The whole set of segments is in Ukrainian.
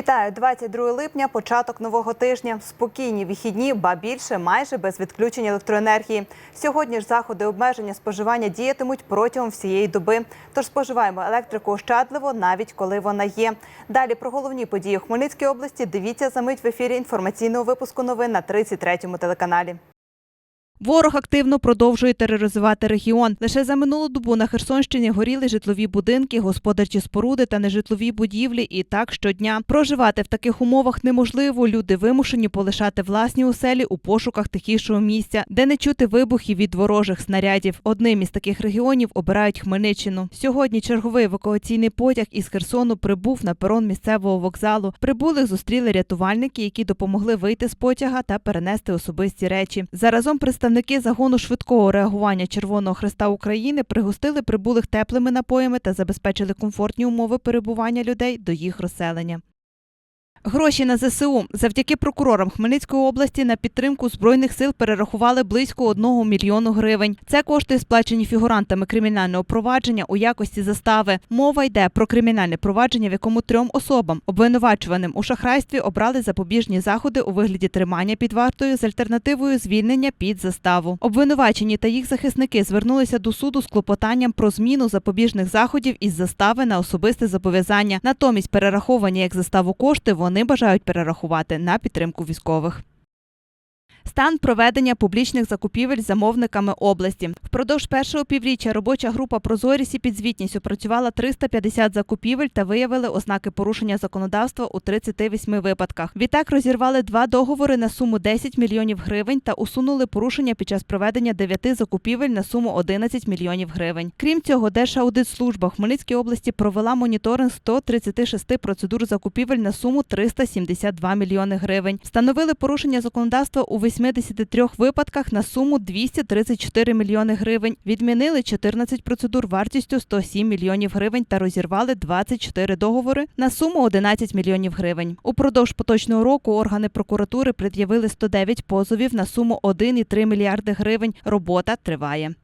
Вітаю 22 липня, початок нового тижня. Спокійні вихідні, ба більше майже без відключення електроенергії. Сьогодні ж заходи обмеження споживання діятимуть протягом всієї доби. Тож споживаємо електрику ощадливо, навіть коли вона є. Далі про головні події у Хмельницькій області. Дивіться за мить в ефірі інформаційного випуску новин на 33-му телеканалі. Ворог активно продовжує тероризувати регіон. Лише за минулу добу на Херсонщині горіли житлові будинки, господарчі споруди та нежитлові будівлі. І так щодня проживати в таких умовах неможливо. Люди вимушені полишати власні оселі у пошуках тихішого місця, де не чути вибухів від ворожих снарядів. Одним із таких регіонів обирають Хмельниччину. Сьогодні черговий евакуаційний потяг із Херсону прибув на перон місцевого вокзалу. Прибулих зустріли рятувальники, які допомогли вийти з потяга та перенести особисті речі. Заразом представники загону швидкого реагування Червоного Христа України пригостили прибулих теплими напоями та забезпечили комфортні умови перебування людей до їх розселення. Гроші на ЗСУ завдяки прокурорам Хмельницької області на підтримку збройних сил перерахували близько 1 мільйону гривень. Це кошти сплачені фігурантами кримінального провадження у якості застави. Мова йде про кримінальне провадження, в якому трьом особам, обвинувачуваним у шахрайстві, обрали запобіжні заходи у вигляді тримання під вартою з альтернативою звільнення під заставу. Обвинувачені та їх захисники звернулися до суду з клопотанням про зміну запобіжних заходів із застави на особисте зобов'язання. Натомість перераховані як заставу кошти вони бажають перерахувати на підтримку військових. Стан проведення публічних закупівель замовниками області впродовж першого півріччя робоча група Прозорість і підзвітність опрацювала 350 закупівель та виявили ознаки порушення законодавства у 38 випадках. Відтак розірвали два договори на суму 10 мільйонів гривень та усунули порушення під час проведення дев'яти закупівель на суму 11 мільйонів гривень. Крім цього, Держаудитслужба в Хмельницькій області провела моніторинг 136 процедур закупівель на суму 372 мільйони гривень. Встановили порушення законодавства у 83 випадках на суму 234 мільйони гривень. Відмінили 14 процедур вартістю 107 мільйонів гривень та розірвали 24 договори на суму 11 мільйонів гривень. Упродовж поточного року органи прокуратури пред'явили 109 позовів на суму 1,3 мільярди гривень. Робота триває.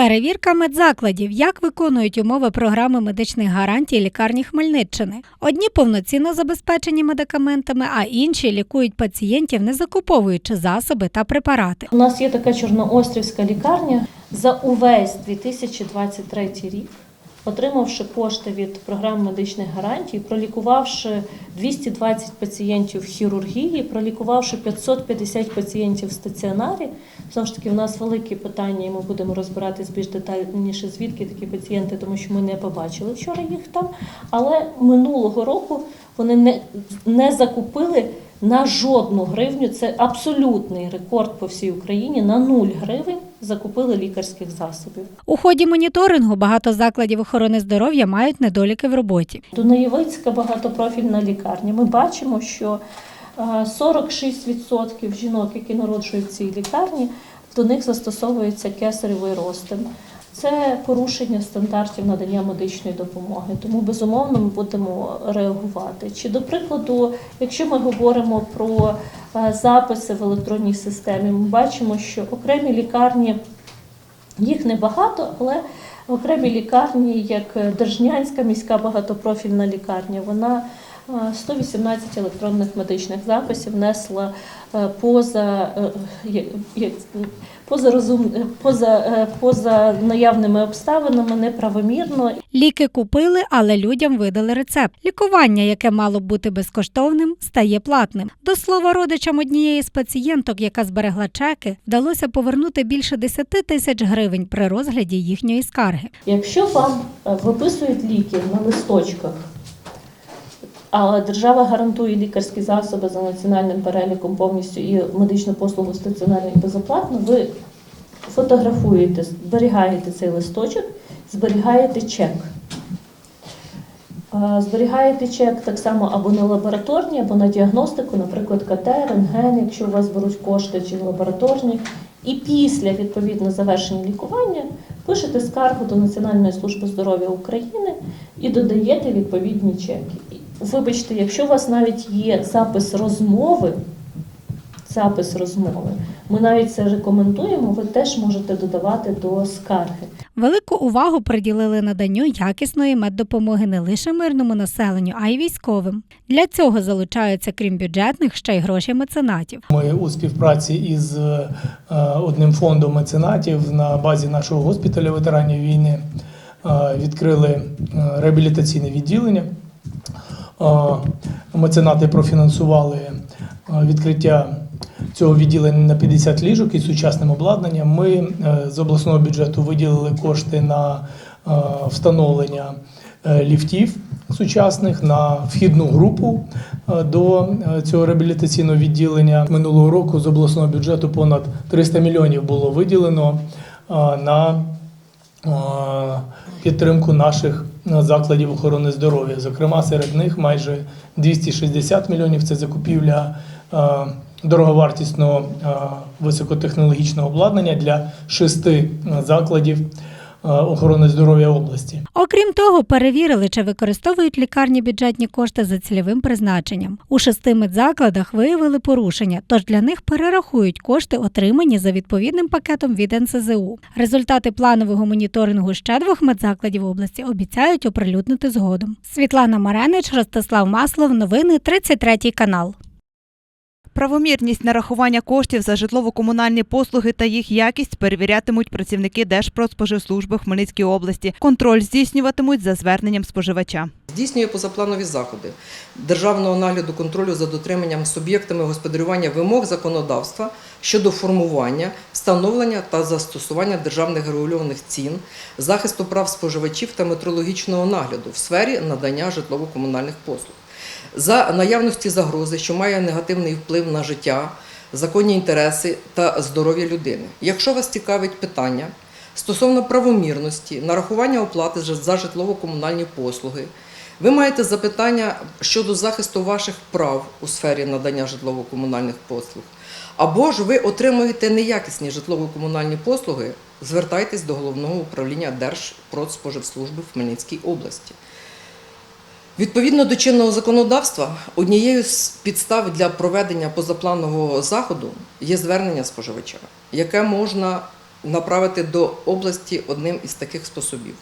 Перевірка медзакладів, як виконують умови програми медичних гарантій лікарні Хмельниччини. Одні повноцінно забезпечені медикаментами, а інші лікують пацієнтів, не закуповуючи засоби та препарати. У нас є така чорноострівська лікарня за увесь 2023 рік, отримавши кошти від програми медичних гарантій, пролікувавши 220 пацієнтів в хірургії, пролікувавши 550 пацієнтів в стаціонарі. Знову ж таки, у нас великі питання, і ми будемо розбиратись більш детальніше, звідки такі пацієнти, тому що ми не побачили вчора їх там. Але минулого року вони не, не закупили на жодну гривню. Це абсолютний рекорд по всій Україні. На нуль гривень закупили лікарських засобів. У ході моніторингу багато закладів охорони здоров'я мають недоліки в роботі. Дунаєвицька багатопрофільна лікарня. Ми бачимо, що е, 46% жінок, які народжують в цій лікарні, до них застосовується кесаревий розтин. Це порушення стандартів надання медичної допомоги. Тому безумовно ми будемо реагувати. Чи до прикладу, якщо ми говоримо про е, записи в електронній системі, ми бачимо, що окремі лікарні їх небагато, але окремі лікарні, як Держнянська міська багатопрофільна лікарня, вона е, 118 електронних медичних записів внесла е, поза, е, поза, розум, е, поза, е, поза наявними обставинами неправомірно Ліки купили, але людям видали рецепт. Лікування, яке мало б бути безкоштовним, стає платним. До слова, родичам однієї з пацієнток, яка зберегла чеки, вдалося повернути більше 10 тисяч гривень при розгляді їхньої скарги. Якщо вам е, виписують ліки на листочках, а держава гарантує лікарські засоби за національним переліком повністю і медичну послугу стаціонарно і безоплатно, ви фотографуєте, зберігаєте цей листочок, зберігаєте чек. Зберігаєте чек так само або на лабораторні, або на діагностику, наприклад, КТ, рентген, якщо у вас беруть кошти чи лабораторні. І після відповідно завершення лікування пишете скаргу до Національної служби здоров'я України і додаєте відповідні чеки. Вибачте, якщо у вас навіть є запис розмови запис розмови. Ми навіть це рекомендуємо, ви теж можете додавати до скарги. Велику увагу приділили наданню якісної меддопомоги не лише мирному населенню, а й військовим. Для цього залучаються, крім бюджетних, ще й гроші меценатів. Ми у співпраці із е, одним фондом меценатів на базі нашого госпіталю ветеранів війни е, відкрили е, реабілітаційне відділення. Меценати профінансували е, відкриття цього відділення на 50 ліжок із сучасним обладнанням. Ми е, з обласного бюджету виділили кошти на е, встановлення ліфтів сучасних на вхідну групу до цього реабілітаційного відділення. Минулого року з обласного бюджету понад 300 мільйонів було виділено на підтримку наших закладів охорони здоров'я. Зокрема, серед них майже 260 мільйонів це закупівля е, дороговартісного е, високотехнологічного обладнання для шести е, закладів охорони здоров'я області. Окрім того, перевірили, чи використовують лікарні бюджетні кошти за цільовим призначенням. У шести медзакладах виявили порушення, тож для них перерахують кошти, отримані за відповідним пакетом від НСЗУ. Результати планового моніторингу ще двох медзакладів області обіцяють оприлюднити згодом. Світлана Маренич, Ростислав Маслов. Новини 33 канал. Правомірність нарахування коштів за житлово-комунальні послуги та їх якість перевірятимуть працівники Держпродспоживслужби в Хмельницькій області. Контроль здійснюватимуть за зверненням споживача. Здійснює позапланові заходи державного нагляду контролю за дотриманням суб'єктами господарювання вимог законодавства щодо формування, встановлення та застосування державних регульованих цін, захисту прав споживачів та метрологічного нагляду в сфері надання житлово-комунальних послуг. За наявності загрози, що має негативний вплив на життя, законні інтереси та здоров'я людини. Якщо вас цікавить питання стосовно правомірності нарахування оплати за- житлово-комунальні послуги, ви маєте запитання щодо захисту ваших прав у сфері надання житлово-комунальних послуг, або ж ви отримуєте неякісні житлово-комунальні послуги, звертайтесь до головного управління Держпродспоживслужби в Хмельницькій області. Відповідно до чинного законодавства, однією з підстав для проведення позапланового заходу є звернення споживача, яке можна направити до області одним із таких способів: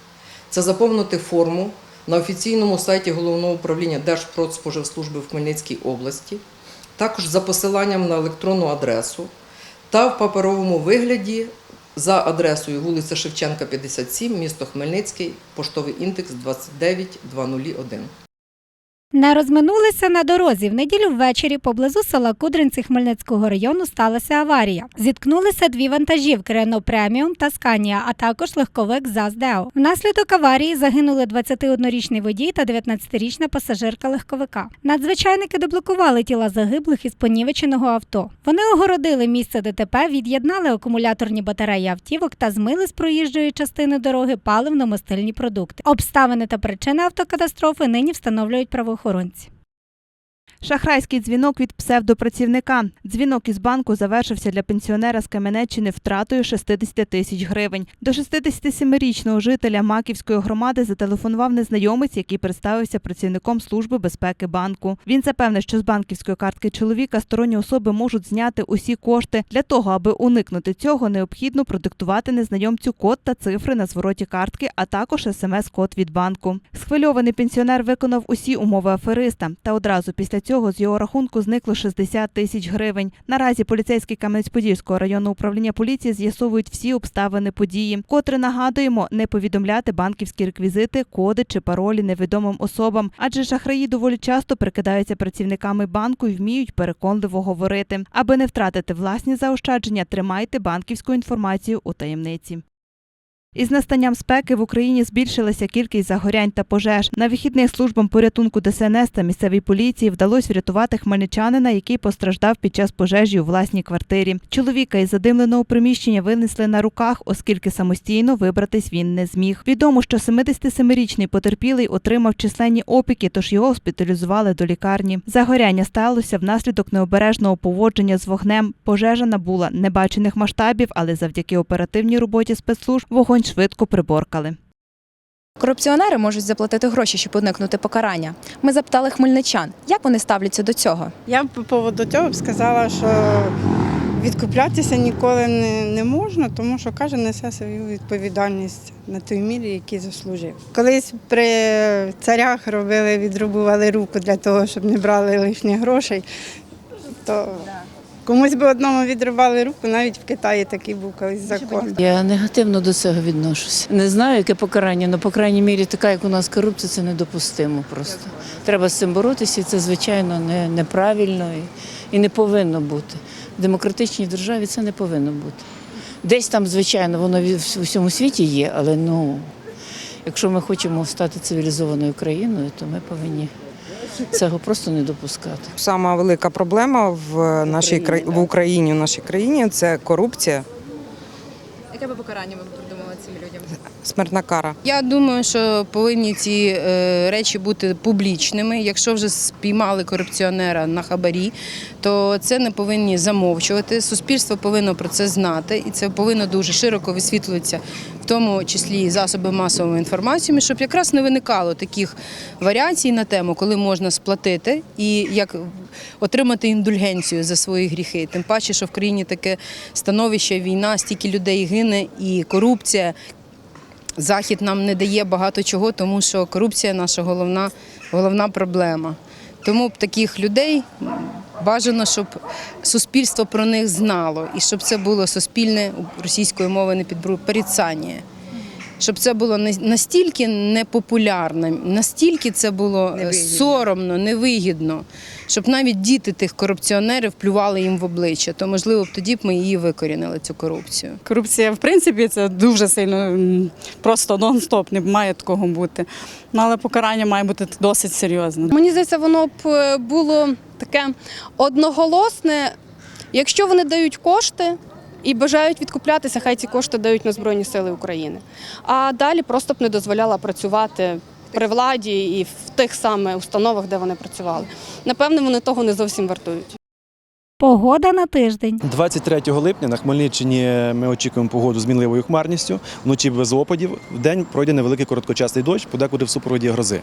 це заповнити форму на офіційному сайті головного управління Держпродспоживслужби в Хмельницькій області, також за посиланням на електронну адресу та в паперовому вигляді за адресою вулиця Шевченка, 57, місто Хмельницький, поштовий індекс 29201. Не розминулися на дорозі. В неділю ввечері поблизу села Кудринці Хмельницького району сталася аварія. Зіткнулися дві вантажівки Рено Преміум та Сканія, а також легковик ЗАЗ Део. Внаслідок аварії загинули 21-річний водій та 19-річна пасажирка легковика. Надзвичайники деблокували тіла загиблих із понівеченого авто. Вони огородили місце ДТП, від'єднали акумуляторні батареї автівок та змили з проїжджої частини дороги паливно-мастильні продукти. Обставини та причини автокатастрофи нині встановлюють правоохоронці охоронці. Шахрайський дзвінок від псевдопрацівника. Дзвінок із банку завершився для пенсіонера з Кам'янеччини втратою 60 тисяч гривень. До 67-річного жителя Маківської громади зателефонував незнайомець, який представився працівником служби безпеки банку. Він запевнив, що з банківської картки чоловіка сторонні особи можуть зняти усі кошти. Для того, аби уникнути цього, необхідно продиктувати незнайомцю код та цифри на звороті картки, а також смс-код від банку. Схвильований пенсіонер виконав усі умови афериста, та одразу після цього з його рахунку зникло 60 тисяч гривень. Наразі поліцейські Кам'янець-Подільського районного управління поліції з'ясовують всі обставини події. Котре нагадуємо, не повідомляти банківські реквізити, коди чи паролі невідомим особам, адже шахраї доволі часто прикидаються працівниками банку і вміють переконливо говорити. Аби не втратити власні заощадження, тримайте банківську інформацію у таємниці. Із настанням спеки в Україні збільшилася кількість загорянь та пожеж. На вихідних службам порятунку ДСНС та місцевій поліції вдалося врятувати хмельничанина, який постраждав під час пожежі у власній квартирі. Чоловіка із задимленого приміщення винесли на руках, оскільки самостійно вибратись він не зміг. Відомо, що 77-річний потерпілий отримав численні опіки, тож його госпіталізували до лікарні. Загоряння сталося внаслідок необережного поводження з вогнем. Пожежа набула небачених масштабів, але завдяки оперативній роботі спецслужб вогонь швидко приборкали. Корупціонери можуть заплатити гроші, щоб уникнути покарання. Ми запитали хмельничан, як вони ставляться до цього. Я б по поводу цього б сказала, що відкуплятися ніколи не, не можна, тому що кожен несе свою відповідальність на той мірі, який заслужив. Колись при царях робили, відрубували руку для того, щоб не брали лишніх грошей, то комусь би одному відрубали руку, навіть в Китаї такий був колись закон. Я негативно до цього відношуся. Не знаю, яке покарання, але по крайній мірі така, як у нас корупція, це недопустимо просто. Треба з цим боротися, і це звичайно не, неправильно і, і не повинно бути. В демократичній державі це не повинно бути. Десь там, звичайно, воно в усьому світі є, але ну, якщо ми хочемо стати цивілізованою країною, то ми повинні цього просто не допускати. Сама велика проблема в нашій в Україні, в нашій країні це корупція, Яке би покарання ви? Смертна кара. Я думаю, що повинні ці е, речі бути публічними. Якщо вже спіймали корупціонера на хабарі, то це не повинні замовчувати. Суспільство повинно про це знати, і це повинно дуже широко висвітлюватися, в тому числі засоби масової інформації, щоб якраз не виникало таких варіацій на тему, коли можна сплатити і як отримати індульгенцію за свої гріхи. Тим паче, що в країні таке становище, війна, стільки людей гине і корупція. Захід нам не дає багато чого, тому що корупція наша головна, головна проблема. Тому б таких людей бажано, щоб суспільство про них знало і щоб це було суспільне російської мови не підбру порицання. Щоб це було не- настільки непопулярно, настільки це було е, соромно, невигідно, щоб навіть діти тих корупціонерів плювали їм в обличчя, то можливо б тоді б ми її викорінили, цю корупцію. Корупція, в принципі, це дуже сильно просто нон-стоп, не має такого бути. Ну, але покарання має бути досить серйозне. Мені здається, воно б е, було таке одноголосне. Якщо вони дають кошти і бажають відкуплятися, хай ці кошти дають на Збройні Сили України. А далі просто б не дозволяла працювати при владі і в тих саме установах, де вони працювали. Напевне, вони того не зовсім вартують. Погода на тиждень. 23 липня на Хмельниччині ми очікуємо погоду з мінливою хмарністю, вночі без опадів. В день пройде невеликий короткочасний дощ, подекуди в супроводі грози.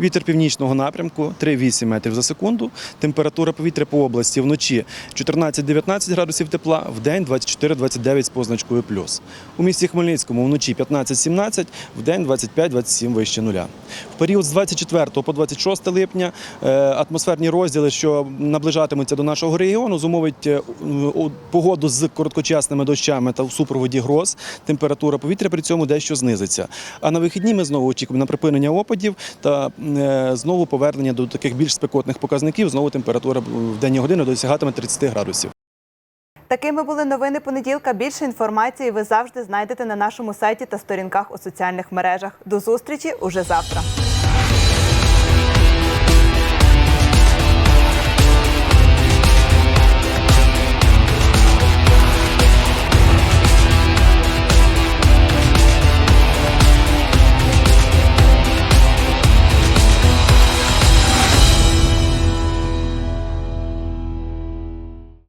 Вітер північного напрямку 3-8 метрів за секунду. Температура повітря по області вночі 14-19 градусів тепла, в день 24-29 з позначкою плюс. У місті Хмельницькому вночі 15-17, в день 25-27 вище нуля. В період з 24 по 26 липня е, атмосферні розділи, що наближатимуться до нашого регіону, зумовить е, погоду з короткочасними дощами та в супроводі гроз. Температура повітря при цьому дещо знизиться. А на вихідні ми знову очікуємо на припинення опадів та е, знову повернення до таких більш спекотних показників. Знову температура в денні години досягатиме 30 градусів. Такими були новини понеділка. Більше інформації ви завжди знайдете на нашому сайті та сторінках у соціальних мережах. До зустрічі уже завтра.